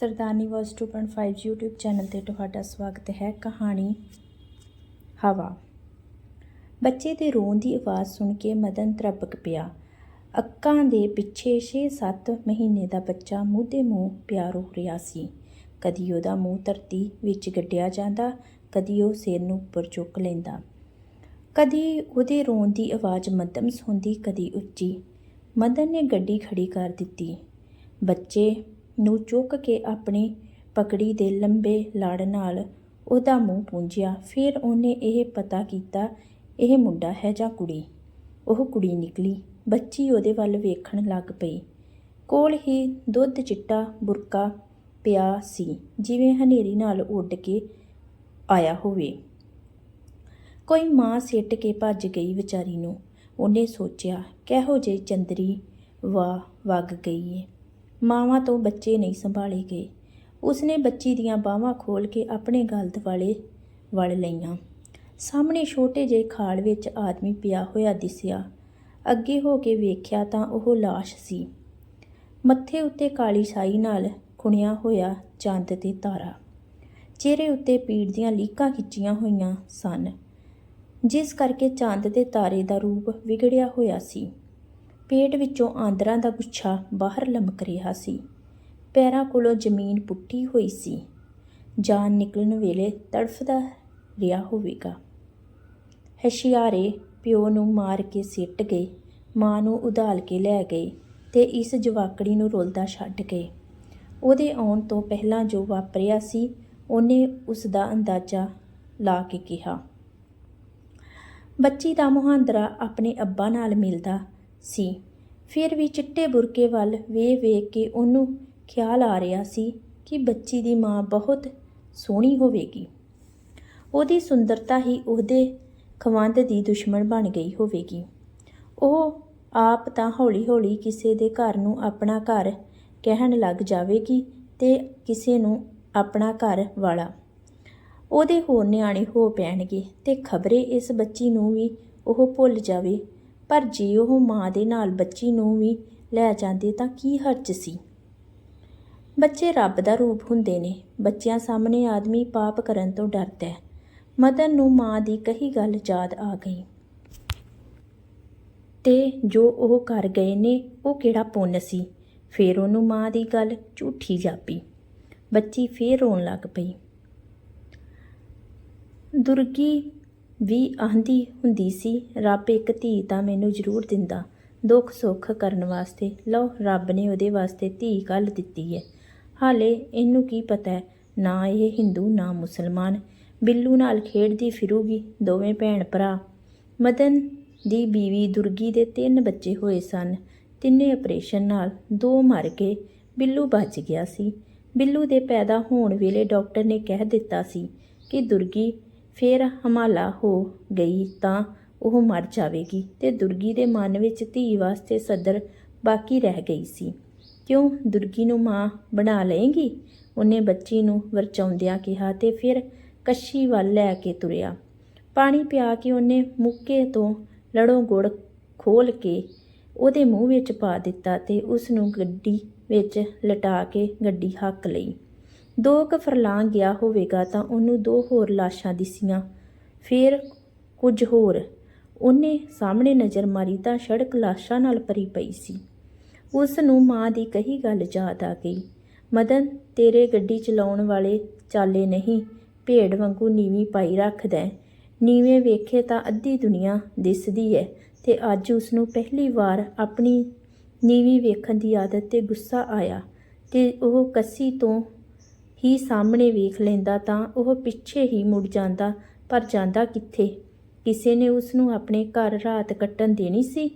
ਸਰਦਾਰਨੀ vice 2.5 YouTube channel ਤੇ ਤੁਹਾਡਾ ਸਵਾਗਤ ਹੈ ਕਹਾਣੀ ਹਵਾ। ਬੱਚੇ ਦੇ ਰੋਣ ਦੀ ਆਵਾਜ਼ ਸੁਣ ਕੇ ਮਦਨ ਤਰਪਕ ਪਿਆ। ਅੱਕਾਂ ਦੇ ਪਿੱਛੇ 6-7 ਮਹੀਨੇ ਦਾ ਬੱਚਾ ਮੂੰਹ ਦੇ ਮੂੰਹ ਪਿਆ ਰੋ ਰਿਹਾ ਸੀ। ਕਦੀ ਉਹਦਾ ਮੂੰਹ ਧਰਤੀ ਵਿੱਚ ਗੱਡਿਆ ਜਾਂਦਾ, ਕਦੀ ਉਹ ਸਿਰ ਨੂੰ ਉੱਪਰ ਚੁੱਕ ਲੈਂਦਾ। ਕਦੀ ਉਹਦੇ ਰੋਣ ਦੀ ਆਵਾਜ਼ ਮੱਧਮ ਸੁਣਦੀ, ਕਦੀ ਉੱਚੀ। ਮਦਨ ਨੇ ਗੱਡੀ ਖੜੀ ਕਰ ਦਿੱਤੀ। ਬੱਚੇ ਨੂੰ ਚੁੱਕ ਕੇ ਆਪਣੀ ਪਕੜੀ ਦੇ ਲੰਬੇ ਲੜ ਨਾਲ ਉਹਦਾ ਮੂੰਹ ਪੂੰਝਿਆ। ਫਿਰ ਉਹਨੇ ਇਹ ਪਤਾ ਕੀਤਾ, ਇਹ ਮੁੰਡਾ ਹੈ ਜਾਂ ਕੁੜੀ? ਉਹ ਕੁੜੀ ਨਿਕਲੀ। ਬੱਚੀ ਉਹਦੇ ਵੱਲ ਵੇਖਣ ਲੱਗ ਪਈ। ਕੋਲ ਹੀ ਦੁੱਧ ਚਿੱਟਾ ਬੁਰਕਾ ਪਿਆ ਸੀ, ਜਿਵੇਂ ਹਨੇਰੀ ਨਾਲ ਉੱਡ ਕੇ ਆਇਆ ਹੋਵੇ। ਕੋਈ ਮਾਂ ਸਿੱਟ ਕੇ ਭੱਜ ਗਈ ਵਿਚਾਰੀ ਨੂੰ। ਉਹਨੇ ਸੋਚਿਆ, ਕਿਹੋ ਜਿਹੀ ਚੰਦਰੀ ਵਾ ਵਗ ਗਈ ਏ। ਮਾਵਾਂ ਤੋਂ ਬੱਚੇ ਨਹੀਂ ਸੰਭਾਲੇ ਗਏ। ਉਸਨੇ ਬੱਚੀ ਦੀਆਂ ਬਾਹਾਂ ਖੋਲ ਕੇ ਆਪਣੇ ਗਲ ਦੁਆਲੇ ਵੜ ਲਈਆਂ। ਸਾਹਮਣੇ ਛੋਟੇ ਜਿਹੇ ਖਾਲ ਵਿੱਚ ਆਦਮੀ ਪਿਆ ਹੋਇਆ ਦਿਸਿਆ। ਅੱਗੇ ਹੋ ਕੇ ਵੇਖਿਆ ਤਾਂ ਉਹ ਲਾਸ਼ ਸੀ। ਮੱਥੇ ਉੱਤੇ ਕਾਲੀ ਸਾਈ ਨਾਲ ਖੁਣਿਆ ਹੋਇਆ ਚੰਦ ਤੇ ਤਾਰਾ। ਚਿਹਰੇ ਉੱਤੇ ਪੀੜ ਦੀਆਂ ਲੀਕਾਂ ਖਿੱਚੀਆਂ ਹੋਈਆਂ ਸਨ, ਜਿਸ ਕਰਕੇ ਚੰਦ ਦੇ ਤਾਰੇ ਦਾ ਰੂਪ ਵਿਗੜਿਆ ਹੋਇਆ ਸੀ। ਪੇਟ ਵਿੱਚੋਂ ਆਂਦਰਾਂ ਦਾ ਗੁੱਛਾ ਬਾਹਰ ਲਮਕ ਰਿਹਾ ਸੀ। ਪੈਰਾਂ ਕੋਲੋਂ ਜ਼ਮੀਨ ਪੁੱਟੀ ਹੋਈ ਸੀ। ਜਾਨ ਨਿਕਲਣ ਵੇਲੇ ਤੜਫਦਾ ਰਿਹਾ ਹੋਵੇਗਾ। ਹਸ਼ਿਆਰੇ ਪਿਓ ਨੂੰ ਮਾਰ ਕੇ ਸਿੱਟ ਗਏ, ਮਾਂ ਨੂੰ ਉਧਾਲ ਕੇ ਲੈ ਗਏ ਤੇ ਇਸ ਜਵਾਕੜੀ ਨੂੰ ਰੋਲਦਾ ਛੱਡ ਗਏ। ਉਹਦੇ ਆਉਣ ਤੋਂ ਪਹਿਲਾਂ ਜੋ ਵਾਪਰਿਆ ਸੀ, ਉਹਨੇ ਉਸ ਦਾ ਅੰਦਾਜ਼ਾ ਲਾ ਕੇ ਕਿਹਾ, ਬੱਚੀ ਦਾ ਮੁਹਾਂਦਰਾ ਆਪਣੇ ਅੱਬਾ ਨਾਲ ਮਿਲਦਾ ਸੀ। ਫਿਰ ਵੀ ਚਿੱਟੇ ਬੁਰਕੇ ਵੱਲ ਵੇਖ ਵੇਖ ਕੇ ਉਹਨੂੰ ਖਿਆਲ ਆ ਰਿਹਾ ਸੀ ਕਿ ਬੱਚੀ ਦੀ ਮਾਂ ਬਹੁਤ ਸੋਹਣੀ ਹੋਵੇਗੀ। ਉਹਦੀ ਸੁੰਦਰਤਾ ਹੀ ਉਹਦੇ ਖਵੰਦ ਦੀ ਦੁਸ਼ਮਣ ਬਣ ਗਈ ਹੋਵੇਗੀ। ਉਹ ਆਪ ਤਾਂ ਹੌਲੀ-ਹੌਲੀ ਕਿਸੇ ਦੇ ਘਰ ਨੂੰ ਆਪਣਾ ਘਰ ਕਹਿਣ ਲੱਗ ਜਾਵੇਗੀ ਤੇ ਕਿਸੇ ਨੂੰ ਆਪਣਾ ਘਰ ਵਾਲਾ। ਉਹਦੇ ਹੋਰ ਨਿਆਣੇ ਹੋ ਪੈਣਗੇ ਤੇ ਖਬਰੇ ਇਸ ਬੱਚੀ ਨੂੰ ਵੀ ਉਹ ਭੁੱਲ ਜਾਵੇ ਪਰ ਜੇ ਉਹ ਮਾਂ ਦੇ ਨਾਲ ਬੱਚੀ ਨੂੰ ਵੀ ਲੈ ਜਾਂਦੇ ਤਾਂ ਕੀ ਹਰਜ ਸੀ? ਬੱਚੇ ਰੱਬ ਦਾ ਰੂਪ ਹੁੰਦੇ ਨੇ। ਬੱਚਿਆਂ ਸਾਹਮਣੇ ਆਦਮੀ ਪਾਪ ਕਰਨ ਤੋਂ ਡਰਦਾ ਹੈ। ਮਦਨ ਨੂੰ ਮਾਂ ਦੀ ਕਹੀ ਗੱਲ ਯਾਦ ਆ ਗਈ। ਤੇ ਜੋ ਉਹ ਕਰ ਗਏ ਨੇ, ਉਹ ਕਿਹੜਾ ਪੁੰਨ ਸੀ? ਫੇਰ ਉਹਨੂੰ ਮਾਂ ਦੀ ਗੱਲ ਝੂਠੀ ਜਾਪੀ। ਬੱਚੀ ਫੇਰ ਰੋਣ ਲੱਗ ਪਈ। ਦੁਰਗੀ ਵੀ ਆਂਦੀ ਹੁੰਦੀ ਸੀ, ਰੱਬ ਇੱਕ ਧੀ ਤਾਂ ਮੈਨੂੰ ਜ਼ਰੂਰ ਦਿੰਦਾ। ਦੁੱਖ ਸੁੱਖ ਕਰਨ ਵਾਸਤੇ। ਲਓ, ਰੱਬ ਨੇ ਉਹਦੇ ਵਾਸਤੇ ਧੀ ਕੱਲ ਦਿੱਤੀ ਹੈ ਹਾਲੇ ਇਹਨੂੰ ਕੀ ਪਤਾ ਹੈ ਨਾ ਇਹ ਹਿੰਦੂ, ਨਾ ਮੁਸਲਮਾਨ। ਬਿੱਲੂ ਨਾਲ ਖੇਡਦੀ ਫਿਰੂਗੀ ਦੋਵੇਂ ਭੈਣ ਭਰਾ। ਮਦਨ ਦੀ ਬੀਵੀ ਦੁਰਗੀ ਦੇ ਤਿੰਨ ਬੱਚੇ ਹੋਏ ਸਨ। ਤਿੰਨੇ ਆਪਰੇਸ਼ਨ ਨਾਲ ਦੋ ਮਰ ਗਏ। ਬਿੱਲੂ ਬਚ ਗਿਆ ਸੀ। ਬਿੱਲੂ ਦੇ ਪੈਦਾ ਹੋਣ ਵੇਲੇ ਡਾਕਟਰ ਨੇ ਕਹਿ ਦਿੱਤਾ ਸੀ ਕਿ ਦੁਰਗੀ ਫੇਰ ਹਮਾਲਾ ਹੋ ਗਈ ਤਾਂ ਉਹ ਮਰ ਜਾਵੇਗੀ ਤੇ ਦੁਰਗੀ ਦੇ ਮਨ ਵਿੱਚ ਧੀ ਵਾਸਤੇ ਸਦਰ ਬਾਕੀ ਰਹਿ ਗਈ ਸੀ। ਕਿਉਂ ਦੁਰਗੀ ਨੂੰ ਮਾਂ ਬਣਾ ਲਏਗੀ? ਉਹਨੇ ਬੱਚੀ ਨੂੰ ਵਰਚਾਉਂਦਿਆਂ ਕਿਹਾ ਤੇ ਫਿਰ ਕੱਸ਼ੀ ਵੱਲ ਲੈ ਕੇ ਤੁਰਿਆ। ਪਾਣੀ ਪਿਆ ਕੇ ਉਹਨੇ ਮੁੱਕੇ ਤੋਂ ਲੜੋਂ ਗੁੜ ਖੋਲ ਕੇ ਉਹਦੇ ਮੂੰਹ ਵਿੱਚ ਪਾ ਦਿੱਤਾ ਤੇ ਉਸ ਨੂੰ ਗੱਡੀ ਵਿੱਚ ਲਟਾ ਕੇ ਗੱਡੀ ਹੱਕ ਲਈ। ਦੋ ਕੁ ਫਰਲਾਂਗ ਗਿਆ ਹੋਵੇਗਾ ਤਾਂ ਉਹਨੂੰ ਦੋ ਹੋਰ ਲਾਸ਼ਾਂ ਦਿਸੀਆਂ। ਫਿਰ ਕੁਝ ਹੋਰ। ਉਹਨੇ ਸਾਹਮਣੇ ਨਜ਼ਰ ਮਾਰੀ ਤਾਂ ਸੜਕ ਲਾਸ਼ਾਂ ਨਾਲ ਭਰੀ ਪਈ ਸੀ। ਉਸ ਨੂੰ ਮਾਂ ਦੀ ਕਹੀ ਗੱਲ ਯਾਦ ਆ ਗਈ। ਮਦਨ, ਤੇਰੇ ਗੱਡੀ ਚਲਾਉਣ ਵਾਲੇ ਚਾਲੇ ਨਹੀਂ। ਭੇਡ ਵਾਂਗੂ ਨੀਵੀਂ ਪਾਈ ਰੱਖਦਾ ਨੀਵੇਂ ਵੇਖੇ ਤਾਂ ਅੱਧੀ ਦੁਨੀਆ ਦਿਸਦੀ ਹੈ ਤੇ ਅੱਜ ਉਸ ਨੂੰ ਪਹਿਲੀ ਵਾਰ ਆਪਣੀ ਨੀਵੀਂ ਵੇਖਣ ਦੀ ਆਦਤ ਤੇ ਗੁੱਸਾ ਆਇਆ ਤੇ ਉਹ ਕੱਸੀ ਤੋਂ ਹੀ ਸਾਹਮਣੇ ਵੇਖ ਲੈਂਦਾ ਤਾਂ ਉਹ ਪਿੱਛੇ ਹੀ ਮੁੜ ਜਾਂਦਾ, ਪਰ ਜਾਂਦਾ ਕਿੱਥੇ? ਕਿਸੇ ਨੇ ਉਸ ਨੂੰ ਆਪਣੇ ਘਰ ਰਾਤ ਕੱਟਣ ਦੇਣੀ ਸੀ?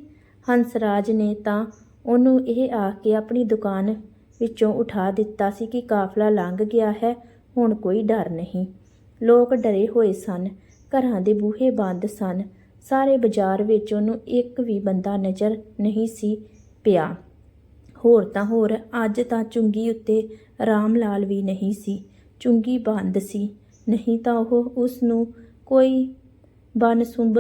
ਹੰਸਰਾਜ ਨੇ ਤਾਂ ਉਹਨੂੰ ਇਹ ਆ ਕੇ ਆਪਣੀ ਦੁਕਾਨ ਵਿੱਚੋਂ ਉਠਾ ਦਿੱਤਾ ਸੀ ਕਿ ਕਾਫਲਾ ਲੰਘ ਗਿਆ ਹੈ, ਹੁਣ ਕੋਈ ਡਰ ਨਹੀਂ। ਲੋਕ ਡਰੇ ਹੋਏ ਸਨ, ਘਰਾਂ ਦੇ ਬੂਹੇ ਬੰਦ ਸਨ। ਸਾਰੇ ਬਾਜ਼ਾਰ ਵਿੱਚ ਉਹਨੂੰ ਇੱਕ ਵੀ ਬੰਦਾ ਨਜ਼ਰ ਨਹੀਂ ਸੀ ਪਿਆ। ਹੋਰ ਤਾਂ ਹੋਰ, ਅੱਜ ਤਾਂ ਚੁੰਗੀ ਉੱਤੇ ਰਾਮ ਲਾਲ ਵੀ ਨਹੀਂ ਸੀ। ਚੁੰਗੀ ਬੰਦ ਸੀ। ਨਹੀਂ ਤਾਂ ਉਹ ਉਸ ਨੂੰ ਕੋਈ ਬਨਸੁੰਭ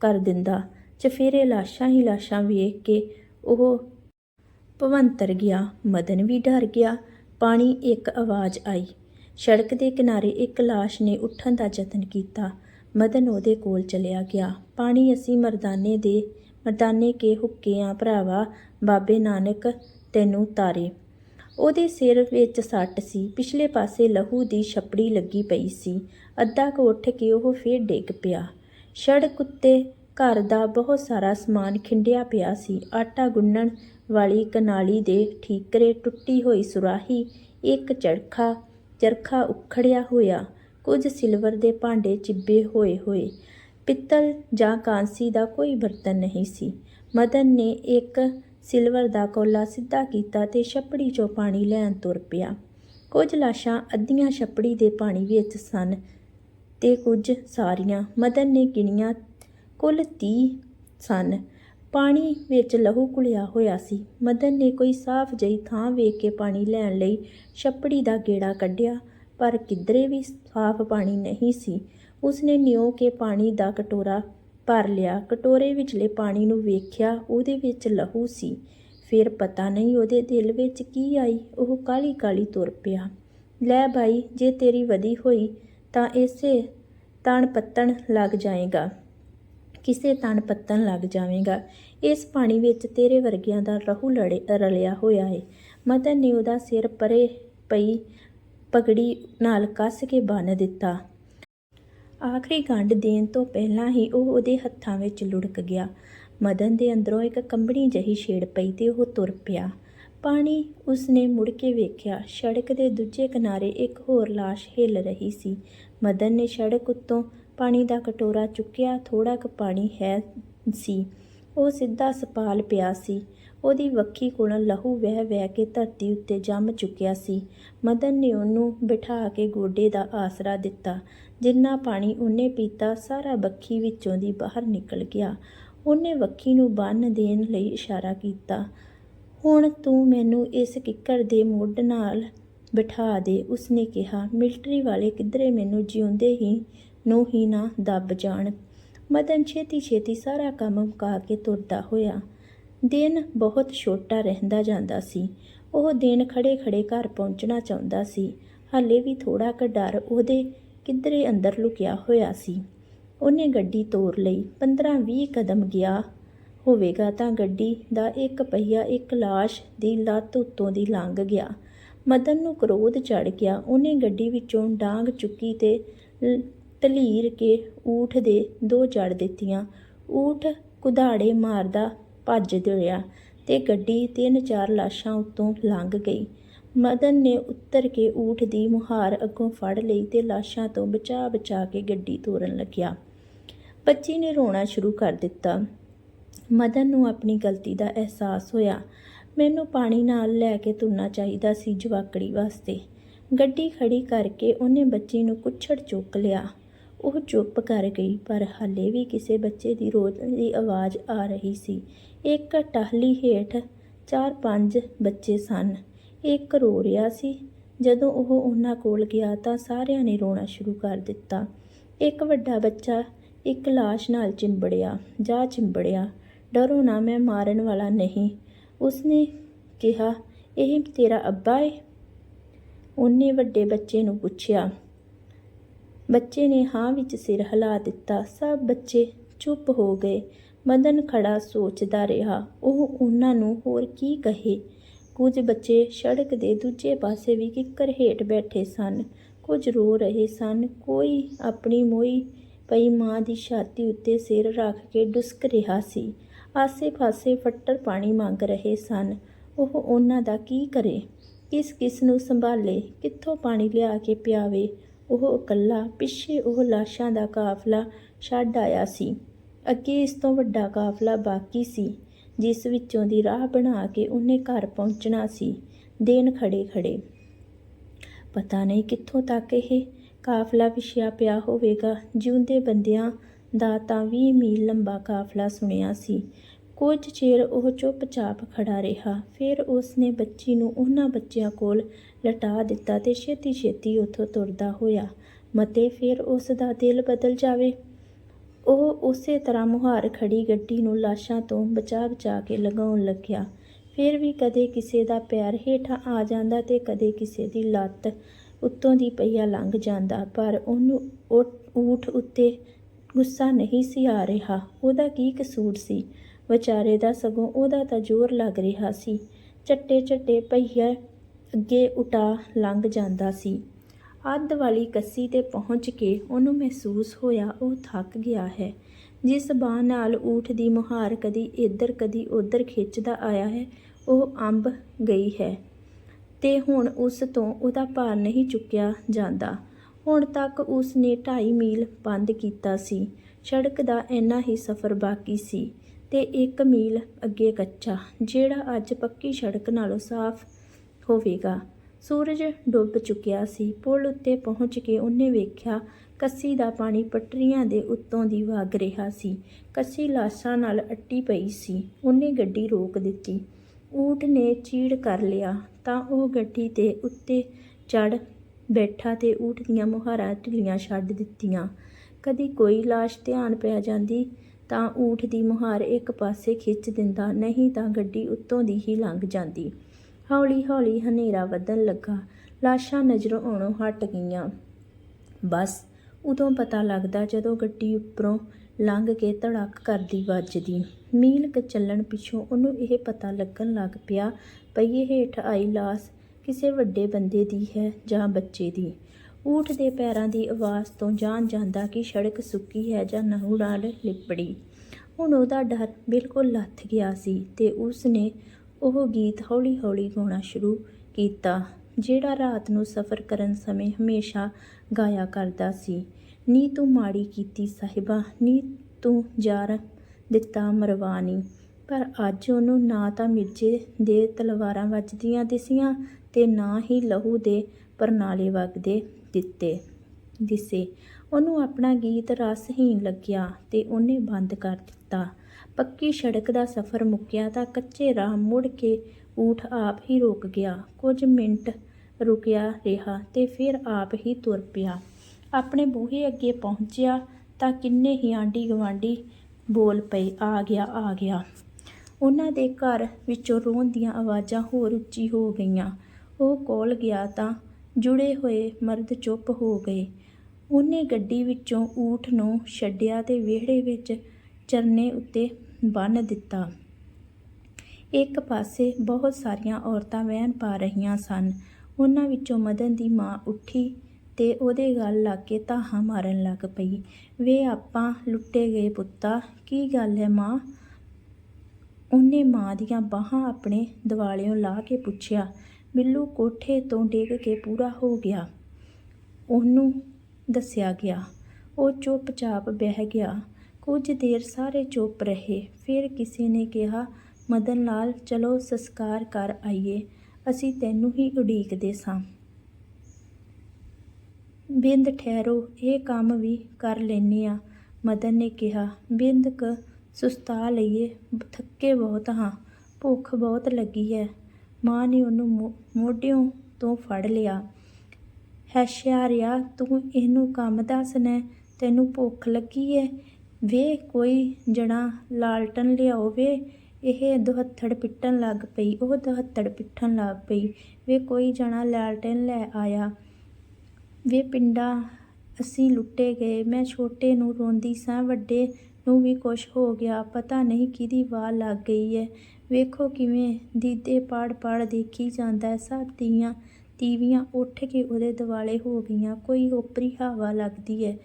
ਕਰ ਦਿੰਦਾ। ਚਫੇਰੇ ਲਾਸ਼ਾਂ ਹੀ ਲਾਸ਼ਾਂ ਵੇਖ ਕੇ ਉਹ ਭਵੰਤਰ ਗਿਆ। ਮਦਨ ਵੀ ਡਰ ਗਿਆ। ਪਾਣੀ ਇੱਕ ਆਵਾਜ਼ ਆਈ। ਸੜਕ ਦੇ ਕਿਨਾਰੇ ਇੱਕ ਲਾਸ਼ ਨੇ ਉੱਠਣ ਦਾ ਯਤਨ ਕੀਤਾ। ਮਦਨ ਉਹਦੇ ਕੋਲ ਚਲਿਆ ਗਿਆ। ਪਾਣੀ ਅਸੀਂ ਮਰਦਾਨੇ ਦੇ ਮਰਦਾਨੇ ਕੇ ਹੁੱਕਿਆਂ ਭਰਾਵਾ, ਬਾਬੇ ਨਾਨਕ ਤੈਨੂੰ ਤਾਰੇ। ਉਹਦੇ ਸਿਰ ਵਿੱਚ ਸੱਟ ਸੀ। ਪਿਛਲੇ ਪਾਸੇ ਲਹੂ ਦੀ ਛਪੜੀ ਲੱਗੀ ਪਈ ਸੀ। ਅੱਧਾ ਕੁ ਉੱਠ ਕੇ ਉਹ ਫੇਰ ਡਿੱਗ ਪਿਆ। ਸੜਕ ਉੱਤੇ ਘਰ ਦਾ ਬਹੁਤ ਸਾਰਾ ਸਮਾਨ ਖਿੰਡਿਆ ਪਿਆ ਸੀ। ਆਟਾ ਗੁੰਨਣ ਵਾਲੀ ਕਨਾਲੀ ਦੇ ਠੀਕਰੇ ਟੁੱਟੀ ਹੋਈ ਸੁਰਾਹੀ, ਇੱਕ ਚਰਖਾ ਚਰਖਾ ਉਖੜਿਆ ਹੋਇਆ। ਕੁਝ ਸਿਲਵਰ ਦੇ ਭਾਂਡੇ ਚਿੱਬੇ ਹੋਏ ਹੋਏ ਪਿੱਤਲ ਜਾਂ ਕਾਂਸੀ ਦਾ ਕੋਈ ਬਰਤਨ ਨਹੀਂ ਸੀ। ਮਦਨ ਨੇ ਇੱਕ ਸਿਲਵਰ ਦਾ ਕੋਲਾ ਸਿੱਧਾ ਕੀਤਾ ਤੇ ਛੱਪੜੀ 'ਚੋਂ ਪਾਣੀ ਲੈਣ ਤੁਰ ਪਿਆ। ਕੁਝ ਲਾਸ਼ਾਂ ਅੱਧੀਆਂ ਛੱਪੜੀ ਦੇ ਪਾਣੀ ਵਿੱਚ ਸਨ ਤੇ ਕੁਝ ਸਾਰੀਆਂ। ਮਦਨ ਨੇ ਗਿਣੀਆਂ ਕੁੱਲ 30 ਸਨ। ਪਾਣੀ ਵਿੱਚ ਲਹੂ ਘੁਲਿਆ ਹੋਇਆ ਸੀ। ਮਦਨ ਨੇ ਕੋਈ ਸਾਫ਼ ਜਿਹੀ ਥਾਂ ਵੇਖ ਕੇ ਪਾਣੀ ਲੈਣ ਲਈ ਛੱਪੜੀ ਦਾ ਗੇੜਾ ਕੱਢਿਆ, ਪਰ ਕਿਧਰੇ ਵੀ ਸਾਫ਼ ਪਾਣੀ ਨਹੀਂ ਸੀ। ਉਸਨੇ ਨਿਉ ਕੇ ਪਾਣੀ ਦਾ ਕਟੋਰਾ ਭਰ ਲਿਆ। ਕਟੋਰੇ ਵਿਚਲੇ ਪਾਣੀ ਨੂੰ ਵੇਖਿਆ ਉਹਦੇ ਵਿੱਚ ਲਹੂ ਸੀ। ਫਿਰ ਪਤਾ ਨਹੀਂ ਉਹਦੇ ਦਿਲ ਵਿੱਚ ਕੀ ਆਈ। ਉਹ ਕਾਲੀ ਕਾਲੀ ਤੁਰ ਪਿਆ। ਲੈ ਬਾਈ, ਜੇ ਤੇਰੀ ਵਧੀ ਹੋਈ ਤਾਂ ਇਸੇ ਤਣ ਪੱਤਣ ਲੱਗ ਜਾਏਗਾ। ਕਿਸੇ ਤਣ ਪੱਤਣ ਲੱਗ ਜਾਵੇਗਾ। ਇਸ ਪਾਣੀ ਵਿੱਚ ਤੇਰੇ ਵਰਗਿਆਂ ਦਾ ਰਹੂ ਲੜੇ, ਰਲਿਆ ਹੋਇਆ ਏ। ਮਦਨ ਨੇ ਉਹਦਾ ਸਿਰ ਪਰੇ ਪਈ ਪਗੜੀ ਨਾਲ ਕੱਸ ਕੇ ਬੰਨ੍ਹ ਦਿੱਤਾ। ਆਖਰੀ ਗੰਢ ਦੇਣ ਤੋਂ ਪਹਿਲਾਂ ਹੀ ਉਹ ਉਹਦੇ ਹੱਥਾਂ ਵਿੱਚ ਲੁੜਕ ਗਿਆ। ਮਦਨ ਦੇ ਅੰਦਰੋਂ ਇੱਕ ਕੰਬਣੀ ਜਹੀ ਛੇੜ ਪਈ ਤੇ ਉਹ ਤੁਰ ਪਿਆ। ਪਾਣੀ ਉਸਨੇ ਮੁੜ ਕੇ ਵੇਖਿਆ। ਸੜਕ ਦੇ ਦੂਜੇ ਕਿਨਾਰੇ ਇੱਕ ਹੋਰ ਲਾਸ਼ ਹਿੱਲ ਰਹੀ ਸੀ। ਮਦਨ ਨੇ ਸੜਕ ਉੱਤੋਂ ਪਾਣੀ ਦਾ ਕਟੋਰਾ ਚੁੱਕਿਆ। ਥੋੜਾ ਕੁ ਪਾਣੀ ਹੈ ਸੀ। ਉਹ ਸਿੱਧਾ ਸਪਾਲ ਪਿਆ ਸੀ। ਉਹਦੀ ਵੱਖੀ ਕੋਲੋਂ ਲਹੂ ਵਹਿ ਵਹਿ ਕੇ ਧਰਤੀ ਉੱਤੇ ਜੰਮ ਚੁੱਕਿਆ ਸੀ। ਮਦਨ ਨੇ ਉਹਨੂੰ ਬਿਠਾ ਕੇ ਗੋਡੇ ਦਾ ਆਸਰਾ ਦਿੱਤਾ। ਜਿੰਨਾ ਪਾਣੀ ਉਹਨੇ ਪੀਤਾ, ਸਾਰਾ ਬੱਖੀ ਵਿੱਚੋਂ ਦੀ ਬਾਹਰ ਨਿਕਲ ਗਿਆ। ਉਹਨੇ ਵੱਖੀ ਨੂੰ ਬੰਨ ਦੇਣ ਲਈ ਇਸ਼ਾਰਾ ਕੀਤਾ। ਹੁਣ ਤੂੰ ਮੈਨੂੰ ਇਸ ਕਿੱਕਰ ਦੇ ਮੁੱਢ ਨਾਲ ਬਿਠਾ ਦੇ, ਉਸਨੇ ਕਿਹਾ। ਮਿਲਟਰੀ ਵਾਲੇ ਕਿਧਰੇ ਮੈਨੂੰ ਜਿਉਂਦੇ ਹੀ ਨੂੰ ਹੀ ਨਾ ਦੱਬ ਜਾਣ। ਮਦਨ ਛੇਤੀ ਛੇਤੀ ਸਾਰਾ ਕੰਮ ਮੁਕਾ ਕੇ ਤੁਰਦਾ ਹੋਇਆ। ਦਿਨ ਬਹੁਤ ਛੋਟਾ ਰਹਿੰਦਾ ਜਾਂਦਾ ਸੀ। ਉਹ ਦਿਨ ਖੜੇ ਖੜੇ ਘਰ ਪਹੁੰਚਣਾ ਚਾਹੁੰਦਾ ਸੀ। ਹਾਲੇ ਵੀ ਥੋੜਾ ਕੁ ਡਰ ਉਹਦੇ ਕਿਧਰੇ ਅੰਦਰ ਲੁਕਿਆ ਹੋਇਆ ਸੀ। ਉਹਨੇ ਗੱਡੀ ਤੋਰ ਲਈ। 15-20 ਕਦਮ ਗਿਆ ਹੋਵੇਗਾ ਤਾਂ ਗੱਡੀ ਦਾ ਇੱਕ ਪਹੀਆ, ਇੱਕ ਲਾਸ਼ ਦੀ ਲੱਤ ਉੱਤੋਂ ਦੀ ਲੰਘ ਗਿਆ। ਮਦਨ ਨੂੰ ਕ੍ਰੋਧ ਚੜ ਗਿਆ। ਉਹਨੇ ਗੱਡੀ ਵਿੱਚੋਂ ਡਾਂਗ ਚੁੱਕੀ ਤੇ ਤਲੀਰ ਕੇ ਊਠ ਦੇ ਦੋ ਜੜ ਦਿੱਤੀਆਂ। ਊਠ ਕੁਦਾੜੇ ਮਾਰਦਾ ਭੱਜ ਦੌੜਿਆ ਤੇ ਗੱਡੀ ਤਿੰਨ ਚਾਰ ਲਾਸ਼ਾਂ ਉੱਤੋਂ ਲੰਘ ਗਈ। ਮਦਨ ਨੇ ਉੱਤਰ ਕੇ ਊਠ ਦੀ ਮੁਹਾਰ ਅੱਗੋਂ ਫੜ ਲਈ ਤੇ ਲਾਸ਼ਾਂ ਤੋਂ ਬਚਾ ਬਚਾ ਕੇ ਗੱਡੀ ਤੋਰਨ ਲੱਗਿਆ। ਬੱਚੀ ਨੇ ਰੋਣਾ ਸ਼ੁਰੂ ਕਰ ਦਿੱਤਾ। ਮਦਨ ਨੂੰ ਆਪਣੀ ਗਲਤੀ ਦਾ ਅਹਿਸਾਸ ਹੋਇਆ। ਮੈਨੂੰ ਪਾਣੀ ਨਾਲ ਲੈ ਕੇ ਤੁਰਨਾ ਚਾਹੀਦਾ ਸੀ ਜਵਾਕੜੀ ਵਾਸਤੇ। ਗੱਡੀ ਖੜੀ ਕਰਕੇ ਉਹਨੇ ਬੱਚੀ ਨੂੰ ਕੁੱਛੜ ਚੁੱਕ ਲਿਆ। ਉਹ ਚੁੱਪ ਕਰ ਗਈ, ਪਰ ਹਾਲੇ ਵੀ ਕਿਸੇ ਬੱਚੇ ਦੀ ਰੋਣ ਦੀ ਆਵਾਜ਼ ਆ ਰਹੀ ਸੀ। ਇੱਕ ਟਾਹਲੀ ਹੇਠ ਚਾਰ ਪੰਜ ਬੱਚੇ ਸਨ। ਇੱਕ ਰੋ ਰਿਹਾ ਸੀ। ਜਦੋਂ ਉਹ ਉਹਨਾਂ ਕੋਲ ਗਿਆ ਤਾਂ ਸਾਰਿਆਂ ਨੇ ਰੋਣਾ ਸ਼ੁਰੂ ਕਰ ਦਿੱਤਾ। ਇੱਕ ਵੱਡਾ ਬੱਚਾ ਇੱਕ ਲਾਸ਼ ਨਾਲ ਚਿੰਬੜਿਆ, ਜਾ ਚਿੰਬੜਿਆ, ਡਰੋ ਨਾ, ਮੈਂ ਮਾਰਨ ਵਾਲਾ ਨਹੀਂ। ਉਸਨੇ ਕਿਹਾ, ਇਹ ਤੇਰਾ ਅੱਬਾ ਏ? ਉਹਨੇ ਵੱਡੇ ਬੱਚੇ ਨੂੰ ਪੁੱਛਿਆ। ਬੱਚੇ ਨੇ ਹਾਂ ਵਿੱਚ ਸਿਰ ਹਿਲਾ ਦਿੱਤਾ। ਸਭ ਬੱਚੇ ਚੁੱਪ ਹੋ ਗਏ। ਮਦਨ ਖੜਾ ਸੋਚਦਾ ਰਿਹਾ, ਉਹ ਉਹਨਾਂ ਨੂੰ ਹੋਰ ਕੀ ਕਹੇ? ਕੁਝ ਬੱਚੇ ਸੜਕ ਦੇ ਦੂਜੇ ਪਾਸੇ ਵੀ ਕਿੱਕਰ ਹੇਠ ਬੈਠੇ ਸਨ। ਕੁਝ ਰੋ ਰਹੇ ਸਨ। ਕੋਈ ਆਪਣੀ ਮੋਈ ਪਈ ਮਾਂ ਦੀ ਛਾਤੀ ਉੱਤੇ ਸਿਰ ਰੱਖ ਕੇ ਡੁਸਕ ਰਿਹਾ ਸੀ। ਆਸੇ-ਪਾਸੇ ਫੱਟਰ ਪਾਣੀ ਮੰਗ ਰਹੇ ਸਨ। ਉਹ ਉਹਨਾਂ ਦਾ ਕੀ ਕਰੇ? ਕਿਸ ਕਿਸ ਨੂੰ ਸੰਭਾਲੇ? ਕਿੱਥੋਂ ਪਾਣੀ ਲਿਆ ਕੇ ਪਿਆਵੇ? ਉਹ ਇਕੱਲਾ ਪਿੱਛੇ ਉਹ ਲਾਸ਼ਾਂ ਦਾ ਕਾਫਲਾ ਛੱਡ ਆਇਆ ਸੀ। ਅੱਗੇ ਇਸ ਤੋਂ ਵੱਡਾ ਕਾਫਲਾ ਬਾਕੀ ਸੀ। ਜਿਸ ਵਿੱਚੋਂ ਦੀ ਰਾਹ ਬਣਾ ਕੇ ਉਹਨੇ ਘਰ ਪਹੁੰਚਣਾ ਸੀ। ਦੇਣ ਖੜੇ ਖੜੇ ਪਤਾ ਨਹੀਂ ਕਿੱਥੋਂ ਤੱਕ ਇਹ ਕਾਫਲਾ ਵਿਛਿਆ ਪਿਆ ਹੋਵੇਗਾ। ਜਿਉਂਦੇ ਬੰਦਿਆਂ ਦਾ ਤਾਂ 20 ਮੀਲ ਲੰਬਾ ਕਾਫਲਾ ਸੁਣਿਆ ਸੀ। ਕੁਝ ਚਿਰ ਉਹ ਚੁੱਪਚਾਪ ਖੜਾ ਰਿਹਾ। ਫਿਰ ਉਸਨੇ ਬੱਚੀ ਨੂੰ ਉਹਨਾਂ ਬੱਚਿਆਂ ਕੋਲ ਲਟਾ ਦਿੱਤਾ ਤੇ ਛੇਤੀ ਛੇਤੀ ਉੱਥੋਂ ਤੁਰਦਾ ਹੋਇਆ। ਮਤੇ ਫਿਰ ਉਸ ਦਾ ਦਿਲ ਬਦਲ ਜਾਵੇ। ਉਹ ਉਸੇ ਤਰ੍ਹਾਂ ਮੁਹਾਰ ਖੜੀ ਗੱਡੀ ਨੂੰ ਲਾਸ਼ਾਂ ਤੋਂ ਬਚਾ ਬਚਾ ਕੇ ਲਗਾਉਣ ਲੱਗਿਆ। ਫਿਰ ਵੀ ਕਦੇ ਕਿਸੇ ਦਾ ਪੈਰ ਹੇਠਾਂ ਆ ਜਾਂਦਾ ਤੇ ਕਦੇ ਕਿਸੇ ਦੀ ਲੱਤ ਉੱਤੋਂ ਦੀ ਪਹੀਆ ਲੰਘ ਜਾਂਦਾ, ਪਰ ਉਹਨੂੰ ਉਹ ਊਠ ਉੱਤੇ ਗੁੱਸਾ ਨਹੀਂ ਸੀ ਆ ਰਿਹਾ। ਉਹਦਾ ਕੀ ਕਸੂਰ ਸੀ? ਵਿਚਾਰੇ ਦਾ ਸਗੋਂ ਉਹਦਾ ਤਾਂ ਜ਼ੋਰ ਲੱਗ ਰਿਹਾ ਸੀ। ਝੱਟੇ ਝੱਟੇ ਪਹੀਆ ਅੱਗੇ ਉਟਾ ਲੰਘ ਜਾਂਦਾ ਸੀ। ਅੱਧ ਵਾਲੀ ਕੱਸੀ ਤੇ ਪਹੁੰਚ ਕੇ ਉਹਨੂੰ ਮਹਿਸੂਸ ਹੋਇਆ ਉਹ ਥੱਕ ਗਿਆ ਹੈ। ਜਿਸ ਬਾਹ ਨਾਲ ਊਠ ਦੀ ਮੁਹਾਰ ਕਦੀ ਇੱਧਰ, ਕਦੀ ਉੱਧਰ ਖਿੱਚਦਾ ਆਇਆ ਹੈ, ਉਹ ਅੰਬ ਗਈ ਹੈ। ਤੇ ਹੁਣ ਉਸ ਤੋਂ ਉਹਦਾ ਭਾਰ ਨਹੀਂ ਚੁੱਕਿਆ ਜਾਂਦਾ। ਹੁਣ ਤੱਕ ਉਸ ਨੇ 2.5 ਮੀਲ ਬੰਦ ਕੀਤਾ ਸੀ। ਸੜਕ ਦਾ ਇੰਨਾ ਹੀ ਸਫ਼ਰ ਬਾਕੀ ਸੀ ਤੇ 1 ਮੀਲ ਅੱਗੇ ਕੱਚਾ, ਜਿਹੜਾ ਅੱਜ ਪੱਕੀ ਸੜਕ ਨਾਲੋਂ ਸਾਫ਼ ਹੋਵੇਗਾ। ਸੂਰਜ ਡੁੱਬ ਚੁੱਕਿਆ ਸੀ। ਪੁਲ ਉੱਤੇ ਪਹੁੰਚ ਕੇ ਉਹਨੇ ਵੇਖਿਆ ਕੱਸੀ ਦਾ ਪਾਣੀ ਪਟਰੀਆਂ ਦੇ ਉੱਤੋਂ ਦੀ ਵਗ ਰਿਹਾ ਸੀ। ਕੱਸੀ ਲਾਸ਼ਾਂ ਨਾਲ ਅੱਟੀ ਪਈ ਸੀ। ਉਹਨੇ ਗੱਡੀ ਰੋਕ ਦਿੱਤੀ। ਊਠ ਨੇ ਚੀੜ ਕਰ ਲਿਆ ਤਾਂ ਉਹ ਗੱਡੀ ਦੇ ਉੱਤੇ ਚੜ ਬੈਠਾ ਤੇ ਊਠ ਦੀਆਂ ਮੁਹਾਰਾਂ ਢਿੱਲੀਆਂ ਛੱਡ ਦਿੱਤੀਆਂ। ਕਦੀ ਕੋਈ ਲਾਸ਼ ਧਿਆਨ ਪੈ ਜਾਂਦੀ ਤਾਂ ਊਠ ਦੀ ਮੁਹਾਰ ਇੱਕ ਪਾਸੇ ਖਿੱਚ ਦਿੰਦਾ, ਨਹੀਂ ਤਾਂ ਗੱਡੀ ਉੱਤੋਂ ਦੀ ਹੀ ਲੰਘ ਜਾਂਦੀ। ਹੌਲੀ ਹੌਲੀ ਹਨੇਰਾ ਵਧਣ ਲੱਗਾ। ਲਾਸ਼ਾਂ ਨਜ਼ਰੋਂ ਆਉਣੋਂ ਹਟ ਗਈਆਂ। ਬਸ, ਉਦੋਂ ਪਤਾ ਲੱਗਦਾ ਜਦੋਂ ਗੱਡੀ ਉੱਪਰੋਂ ਲੰਘ ਕੇ ਧੜਕ ਕਰਦੀ ਵੱਜਦੀ। ਮੀਲ ਕੁ ਚੱਲਣ ਪਿੱਛੋਂ ਉਹਨੂੰ ਇਹ ਪਤਾ ਲੱਗਣ ਲੱਗ ਪਿਆ ਪਈਏ ਹੇਠ ਆਈ ਲਾਸ਼ ਕਿਸੇ ਵੱਡੇ ਬੰਦੇ ਦੀ ਹੈ ਜਾਂ ਬੱਚੇ ਦੀ। ਊਠ ਦੇ ਪੈਰਾਂ ਦੀ ਆਵਾਜ਼ ਤੋਂ ਜਾਣ ਜਾਂਦਾ ਕਿ ਸੜਕ ਸੁੱਕੀ ਹੈ ਜਾਂ ਨਹੁੰ ਨਾਲ ਲਿਪੜੀ ਹੁਣ ਉਹਦਾ ਡਰ ਬਿਲਕੁਲ ਲੱਥ ਗਿਆ ਸੀ ਤੇ ਉਸ ਨੇ ਉਹ ਗੀਤ ਹੌਲੀ-ਹੌਲੀ ਗਾਉਣਾ ਸ਼ੁਰੂ ਕੀਤਾ, ਜਿਹੜਾ ਰਾਤ ਨੂੰ ਸਫ਼ਰ ਕਰਨ ਸਮੇਂ ਹਮੇਸ਼ਾ ਗਾਇਆ ਕਰਦਾ ਸੀ। ਨੀ ਤੂੰ ਮਾੜੀ ਕੀਤੀ ਸਾਹਿਬਾ, ਨੀ ਤੂੰ ਜਾਰ ਦਿੱਤਾ ਮਰਵਾਨੀ, ਪਰ ਅੱਜ ਉਹਨੂੰ ਨਾ ਤਾਂ ਮਿਰਜੇ ਦੇ ਤਲਵਾਰਾਂ ਵੱਜਦੀਆਂ ਦਿਸੀਆਂ ਤੇ ਨਾ ਹੀ ਲਹੂ ਦੇ ਪਰਨਾਲੇ ਵਗਦੇ ਦਿੱਤੇ ਦਿਸੇ। ਉਹਨੂੰ ਆਪਣਾ ਗੀਤ ਰਸਹੀਨ ਲੱਗਿਆ ਤੇ ਉਹਨੇ ਬੰਦ ਕਰ ਦਿੱਤਾ। ਪੱਕੀ ਸੜਕ ਦਾ ਸਫ਼ਰ ਮੁੱਕਿਆ ਤਾਂ ਕੱਚੇ ਰਾਹ ਮੁੜ ਕੇ ਊਠ ਆਪ ਹੀ ਰੁਕ ਗਿਆ। ਕੁਝ ਮਿੰਟ ਰੁਕਿਆ ਰਿਹਾ ਤੇ ਫਿਰ ਆਪ ਹੀ ਤੁਰ ਪਿਆ। ਆਪਣੇ ਬੂਹੇ ਅੱਗੇ ਪਹੁੰਚਿਆ ਤਾਂ ਕਿੰਨੇ ਹੀ ਆਂਢੀ ਗਵਾਂਢੀ ਬੋਲ ਪਏ, ਆ ਗਿਆ ਆ ਗਿਆ। ਉਹਨਾਂ ਦੇ ਘਰ ਵਿੱਚੋਂ ਰੋਣ ਦੀਆਂ ਆਵਾਜ਼ਾਂ ਹੋਰ ਉੱਚੀ ਹੋ ਗਈਆਂ। ਉਹ ਕੋਲ ਗਿਆ ਤਾਂ ਜੁੜੇ ਹੋਏ ਮਰਦ ਚੁੱਪ ਹੋ ਗਏ। ਉਹਨੇ ਗੱਡੀ ਵਿੱਚੋਂ ਊਠ ਨੂੰ ਛੱਡਿਆ ਤੇ ਵਿਹੜੇ ਵਿੱਚ ਚਰਨੇ ਉੱਤੇ ਬੰਨ੍ਹ ਦਿੱਤਾ। ਇੱਕ ਪਾਸੇ ਬਹੁਤ ਸਾਰੀਆਂ ਔਰਤਾਂ ਵਹਿਣ ਪਾ ਰਹੀਆਂ ਸਨ। ਉਹਨਾਂ ਵਿੱਚੋਂ ਮਦਨ ਦੀ ਮਾਂ ਉੱਠੀ ਤੇ ਉਹਦੇ ਗੱਲ ਲੱਗ ਕੇ ਧਾਹਾਂ ਮਾਰਨ ਲੱਗ ਪਈ। ਵੇ ਆਪਾਂ ਲੁੱਟੇ ਗਏ ਪੁੱਤਾ, ਕੀ ਗੱਲ ਹੈ ਮਾਂ? ਉਹਨੇ ਮਾਂ ਦੀਆਂ ਬਾਹਾਂ ਆਪਣੇ ਦਿਵਾਲਿਓਂ ਲਾ ਕੇ ਪੁੱਛਿਆ। ਬਿੱਲੂ ਕੋਠੇ ਤੋਂ ਡਿੱਗ ਕੇ ਪੂਰਾ ਹੋ ਗਿਆ? ਉਹਨੂੰ ਦੱਸਿਆ ਗਿਆ। ਉਹ ਚੁੱਪਚਾਪ ਬਹਿ ਗਿਆ। ਕੁਝ ਦੇਰ ਸਾਰੇ ਚੁੱਪ ਰਹੇ। ਫਿਰ ਕਿਸੇ ਨੇ ਕਿਹਾ, ਮਦਨ ਲਾਲ, ਚਲੋ ਸੰਸਕਾਰ ਕਰ ਆਈਏ। ਅਸੀਂ ਤੈਨੂੰ ਹੀ ਉਡੀਕਦੇ ਸਾਂ। ਬਿੰਦ ਠਹਿਰੋ, ਇਹ ਕੰਮ ਵੀ ਕਰ ਲੈਨੇ ਆ। ਮਦਨ ਨੇ ਕਿਹਾ, ਬਿੰਦ ਕ, ਸੁਸਤਾ ਲਈਏ। ਥੱਕੇ ਬਹੁਤ ਹਾਂ, ਭੁੱਖ ਬਹੁਤ ਲੱਗੀ ਹੈ ਮਾਂ ਨੇ ਉਹਨੂੰ ਮੋ- ਮੋਢਿਓਂ ਤੋਂ ਫੜ ਲਿਆ। ਹੈਸ਼ਿਆਰਿਆ ਤੂੰ ਇਹਨੂੰ ਕੰਮ ਦੱਸਣਾ ਤੈਨੂੰ ਭੁੱਖ ਲੱਗੀ ਹੈ ਵੇ ਕੋਈ ਜਣਾ ਲਾਲਟਨ ਲਿਆਓ ਵੇ। ਇਹ ਦੁਹੱਥੜ ਪਿੱਟਣ ਲੱਗ ਪਈ, ਉਹ ਦੁਹੱਥੜ ਪਿੱਟਣ ਲੱਗ ਪਈ। ਵੇ ਕੋਈ ਜਣਾ ਲਾਲਟਨ ਲੈ ਆਇਆ। ਵੇ ਪਿੰਡਾ ਅਸੀਂ ਲੁੱਟੇ ਗਏ। ਮੈਂ ਛੋਟੇ ਨੂੰ ਰੋਂਦੀ ਸਾਂ, ਵੱਡੇ ਨੂੰ ਵੀ ਕੁਛ ਹੋ ਗਿਆ। ਪਤਾ ਨਹੀਂ ਕਿਹਦੀ ਵਾਹ ਲੱਗ ਗਈ ਹੈ ਵੇਖੋ ਕਿਵੇਂ ਦੀਦੇ ਪਾੜ ਪਾੜ ਦੇਖੀ ਜਾਂਦਾ ਸਭ ਦੀਆਂ ਤੀਵੀਆਂ ਉੱਠ ਕੇ ਉਹਦੇ ਦਿਵਾਲੇ ਹੋ ਗਈਆਂ। ਕੋਈ ਓਪਰੀ ਹਵਾ ਲੱਗਦੀ ਹੈ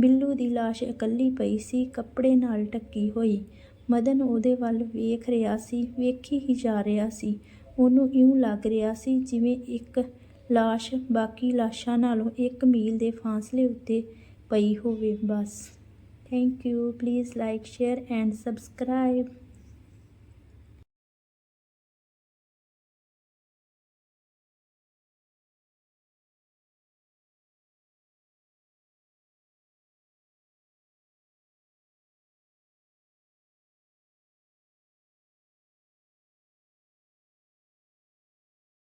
ਬਿੱਲੂ ਦੀ ਲਾਸ਼ ਇਕੱਲੀ ਪਈ ਸੀ, ਕੱਪੜੇ ਨਾਲ ਢੱਕੀ ਹੋਈ। ਮਦਨ ਉਹਦੇ ਵੱਲ ਵੇਖ ਰਿਹਾ ਸੀ, ਵੇਖੀ ਹੀ ਜਾ ਰਿਹਾ ਸੀ। ਉਹਨੂੰ ਇਉਂ ਲੱਗ ਰਿਹਾ ਸੀ ਜਿਵੇਂ ਇੱਕ ਲਾਸ਼ ਬਾਕੀ ਲਾਸ਼ਾਂ ਨਾਲੋਂ ਇੱਕ ਮੀਲ ਦੇ ਫਾਸਲੇ ਉੱਤੇ ਪਈ ਹੋਵੇ। ਬਸ। Thank you please like share and subscribe